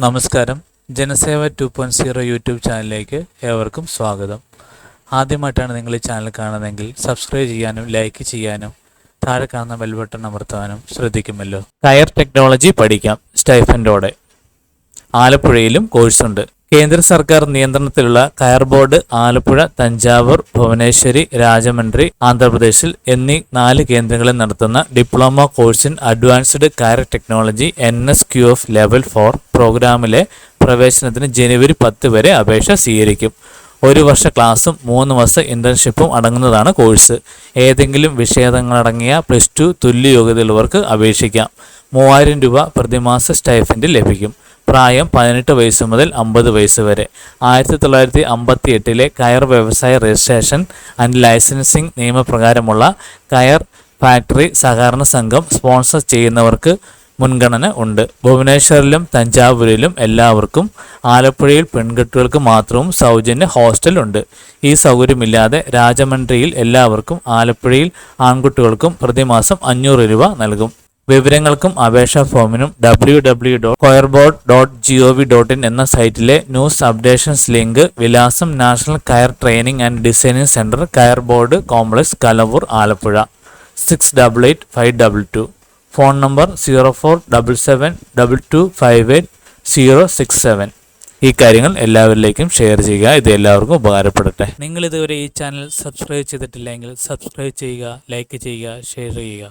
നമസ്കാരം. Janaseva two point zero YouTube ചാനലിലേക്ക് ഏവർക്കും സ്വാഗതം. ആദ്യമായിട്ടാണ് നിങ്ങൾ ഈ ചാനൽ കാണുന്നതെങ്കിൽ സബ്സ്ക്രൈബ് ചെയ്യാനും ലൈക്ക് ചെയ്യാനും താഴെ കാണുന്ന ബെൽ ബട്ടൺ അമർത്താനും ശ്രദ്ധിക്കുമല്ലോ. കയർ ടെക്നോളജി പഠിക്കാം. സ്റ്റൈഫൻഡോടെ ആലപ്പുഴയിലും കോഴ്സുണ്ട്. കേന്ദ്ര സർക്കാർ നിയന്ത്രണത്തിലുള്ള കയർ ബോർഡ് ആലപ്പുഴ തഞ്ചാവൂർ ഭുവനേശ്വരി രാജമന്ത്രി ആന്ധ്രാപ്രദേശിൽ എന്നീ നാല് കേന്ദ്രങ്ങളിൽ നടത്തുന്ന diploma course in advanced coir technology N S Q F level four പ്രോഗ്രാമിലെ പ്രവേശനത്തിന് ജനുവരി പത്ത് വരെ അപേക്ഷ സ്വീകരിക്കും. ഒരു വർഷ ക്ലാസും മൂന്ന് മാസം ഇന്റേൺഷിപ്പും അടങ്ങുന്നതാണ് കോഴ്സ്. ഏതെങ്കിലും വിഷയങ്ങളടങ്ങിയ പ്ലസ് ടു തുല്യ യോഗ്യതയുള്ളവർക്ക് അപേക്ഷിക്കാം. മൂവായിരം രൂപ പ്രതിമാസ സ്റ്റൈഫൻഡ് ലഭിക്കും. പ്രായം പതിനെട്ട് വയസ്സ് മുതൽ അമ്പത് വയസ്സ് വരെ. ആയിരത്തി തൊള്ളായിരത്തി അമ്പത്തി എട്ടിലെ കയർ വ്യവസായ രജിസ്ട്രേഷൻ ആൻഡ് ലൈസൻസിംഗ് നിയമപ്രകാരമുള്ള കയർ ഫാക്ടറി സഹകരണ സംഘം സ്പോൺസർ ചെയ്യുന്നവർക്ക് മുൻഗണന ഉണ്ട്. ഭുവനേശ്വറിലും തഞ്ചാവൂരിലും എല്ലാവർക്കും ആലപ്പുഴയിൽ പെൺകുട്ടികൾക്ക് മാത്രവും സൗജന്യ ഹോസ്റ്റൽ ഉണ്ട്. ഈ സൗകര്യമില്ലാതെ രാജമന്ത്രിയിൽ എല്ലാവർക്കും ആലപ്പുഴയിൽ ആൺകുട്ടികൾക്കും പ്രതിമാസം അഞ്ഞൂറ് രൂപ നൽകും. വിവരങ്ങൾക്കും അപേക്ഷാ ഫോമിനും W W dot coir board dot G O V dot in എന്ന സൈറ്റിലെ ന്യൂസ് അപ്ഡേഷൻസ് ലിങ്ക് വിലാസം national coir training and designing centre coir board complex Kalavoor Alappuzha. Six double eight five double two phone number zero four double seven double two five eight zero six seven ഈ കാര്യങ്ങൾ എല്ലാവരിലേക്കും share ചെയ്യുക. ഇത് എല്ലാവർക്കും ഉപകാരപ്പെടട്ടെ. നിങ്ങൾ ഇതുവരെ ഈ channel subscribe ചെയ്തിട്ടില്ലെങ്കിൽ സബ്സ്ക്രൈബ് ചെയ്യുക ലൈക്ക് ചെയ്യുക ഷെയർ ചെയ്യുക.